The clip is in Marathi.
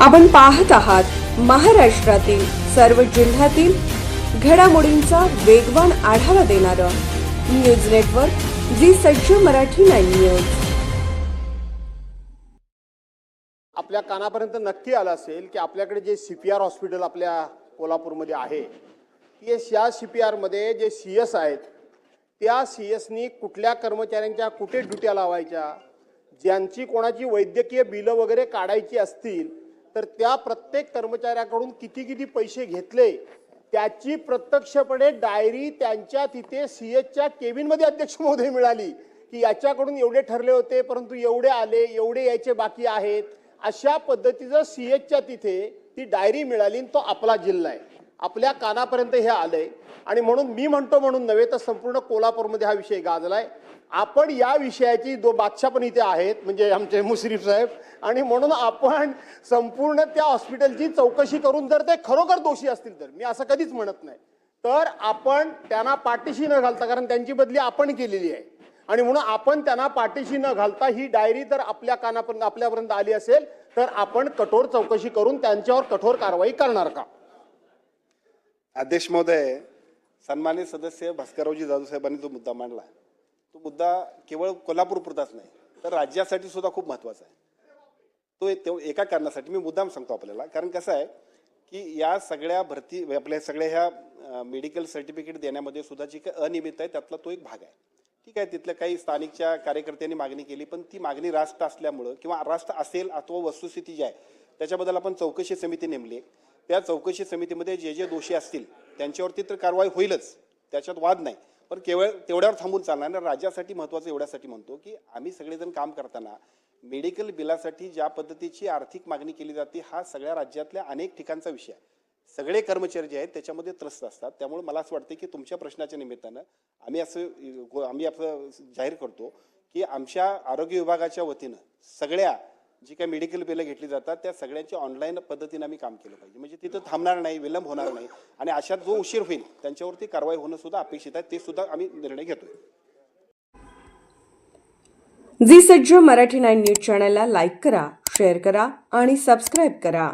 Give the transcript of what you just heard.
आपण पाहत आहात महाराष्ट्रातील सर्व जिल्ह्यातील घडामोडींचा वेगवान आढावा देणारं न्यूज नेटवर्क जी सज्ज मराठी नाईन न्यूज. आपल्या कानापर्यंत नक्की आलं असेल की आपल्याकडे जे सी पी आर हॉस्पिटल आपल्या कोल्हापूरमध्ये आहे ते या सी पी आरमध्ये जे सी एस आहेत त्या सी एसनी कुठल्या कर्मचाऱ्यांच्या कुठे ड्युट्या लावायच्या ज्यांची कोणाची वैद्यकीय बिलं वगैरे काढायची असतील तर त्या प्रत्येक कर्मचाऱ्याकडून किती किती पैसे घेतले त्याची प्रत्यक्षपणे डायरी त्यांच्या तिथे सी एचच्या केबिनमध्ये अध्यक्ष महोदय मिळाली की याच्याकडून एवढे ठरले होते परंतु एवढे आले एवढे यायचे बाकी आहेत. अशा पद्धतीचं सी एचच्या तिथे ती डायरी मिळाली आणि तो आपला जिल्हा आहे. आपल्या कानापर्यंत हे आलंय. आणि म्हणून मी म्हणतो म्हणून नव्हे तर संपूर्ण कोल्हापूरमध्ये हा विषय गाजलाय. आपण या विषयाची दो बादशाह पण इथे आहेत म्हणजे आमचे मुश्रीफ साहेब. आणि म्हणून आपण संपूर्ण त्या हॉस्पिटलची चौकशी करून जर ते खरोखर दोषी असतील तर मी असं कधीच म्हणत नाही. तर आपण त्यांना पाठीशी न घालता कारण त्यांची बदली आपण केलेली आहे. आणि म्हणून आपण त्यांना पाठीशी न घालता ही डायरी जर आपल्या कानापर्यंत आपल्यापर्यंत आली असेल तर आपण कठोर चौकशी करून त्यांच्यावर कठोर कारवाई करणार का? अध्यक्ष महोदय सन्मानित सदस्य भास्कररावजी जाधव साहेबांनी जो मुद्दा मांडला तो मुद्दा केवळ कोल्हापूर पुरताच नाही तर राज्यासाठी सुद्धा खूप महत्त्वाचा आहे. तो एक- एका कारणासाठी मी मुद्दाम सांगतो आपल्याला. कारण कसं आहे की या सगळ्या भरती आपल्या सगळ्या ह्या मेडिकल सर्टिफिकेट देण्यामध्ये सुद्धा जी काही अनियमित आहे त्यातला तो एक भाग आहे. ठीक आहे तिथल्या काही स्थानिकच्या कार्यकर्त्यांनी मागणी केली पण ती मागणी रास्त असल्यामुळं किंवा रास्त असेल अथवा वस्तुस्थिती जी आहे त्याच्याबद्दल आपण चौकशी समिती नेमली. आहे त्या चौकशी समितीमध्ये जे जे दोषी असतील त्यांच्यावरती तर कारवाई होईलच. त्याच्यात वाद नाही. पण केवळ तेवढ्यावर थांबून चालणार आणि राज्यासाठी महत्त्वाचं एवढ्यासाठी म्हणतो की आम्ही सगळेजण काम करताना मेडिकल बिलासाठी ज्या पद्धतीची आर्थिक मागणी केली जाते हा सगळ्या राज्यातल्या अनेक ठिकाणचा विषय आहे. सगळे कर्मचारी जे आहेत त्याच्यामध्ये त्रस्त असतात. त्यामुळे मला असं वाटतं की तुमच्या प्रश्नाच्या निमित्तानं आम्ही असं आम्ही असं जाहीर करतो की आमच्या आरोग्य विभागाच्या वतीनं सगळ्या जी काही मेडिकल बिलं घेतली जातात त्या सगळ्यांची ऑनलाईन पद्धतीने आम्ही काम केलं पाहिजे. म्हणजे तिथं थांबणार नाही विलंब होणार नाही. आणि अशात जो उशीर होईल त्यांच्यावरती कारवाई होणं सुद्धा अपेक्षित आहे. ते सुद्धा आम्ही निर्णय घेतोय. जी सज्ज मराठी नाईन न्यूज चॅनलला लाईक करा शेअर करा आणि सबस्क्राईब करा.